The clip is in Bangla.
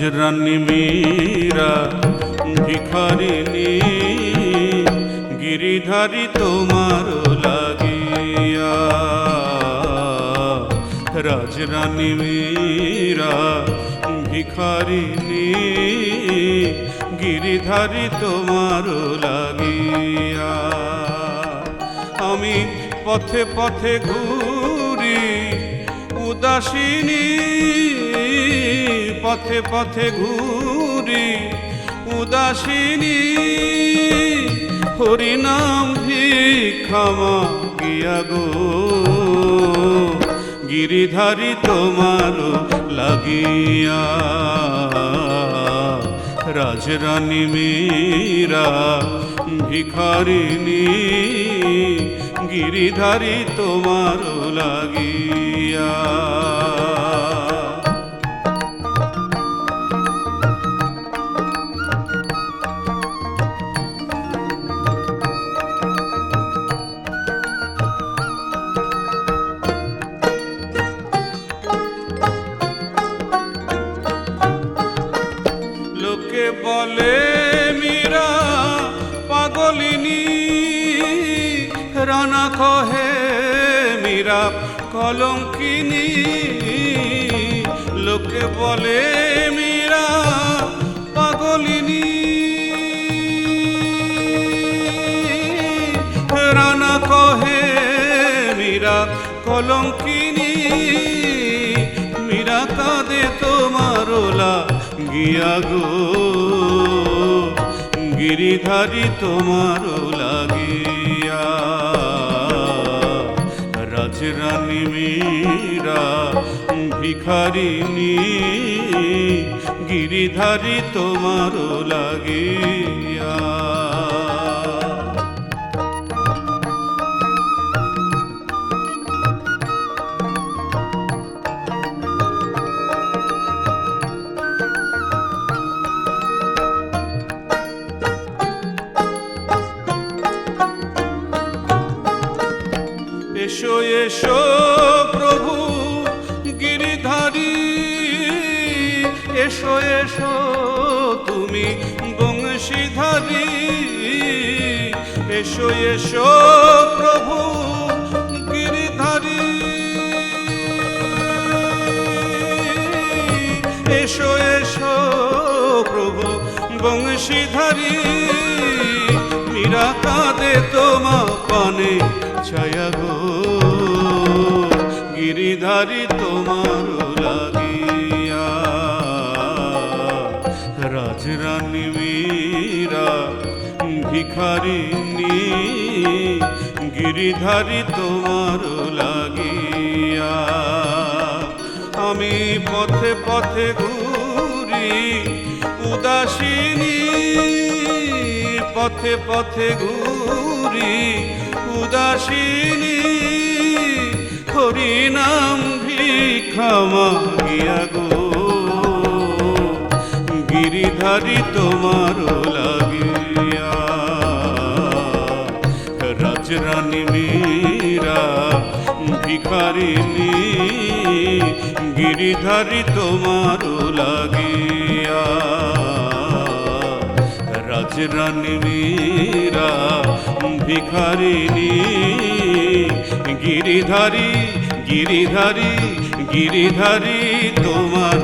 রাজরানী মীরা ভিখারিনী গিরিধারী তোমার লাগিয়া। রাজরানী মীরা ভিখারিনী গিরিধারী তোমার লাগিয়া। আমি পথে পথে ঘুরি উদাসিনী পথে পথে ঘুরি। উদাসিনী হরিনাম ভিক্ষামা গিয়া গো। গিরিধারী তোমার লাগিয়া রাজরানী মীরা ভিখারিনী গিরিধারী তোমার লাগিয়া। লোকে বলে কহে মীরা কলঙ্কিনী। লোকে বলে মীরা পাগলিনী। রানা কহে মীরা কলঙ্কিনী। মীরা কাঁদে তোমার গিয়া গো। গিরিধারী তোমার ভিখারিনী গিরিধারী তোমার লাগিয়া। এসো এসো প্রভু। এসো এসো, তুমি বংশীধারী। এসো এসো, প্রভু গিরিধারী। এসো এসো, প্রভু বংশীধারী। মীরা কাঁদে তোমা পানে ছায়া গো। গিরিধারী তোমার ভিখারিনী গিরিধারী তোমার লাগিয়া। আমি পথে পথে ঘুরি, উদাসিনী, পথে পথে ঘুরি, উদাসিনী, হরিনাম ভিক্ষামা গিয়া গো। গিরিধারী তোমার লাগিয়া রাজরানী মীরা ভিখারিনী গিরিধারী তোমার লাগিয়া। রাজরানী মীরা ভিখারিনী গিরিধারী গিরিধারী গিরিধারী তোমার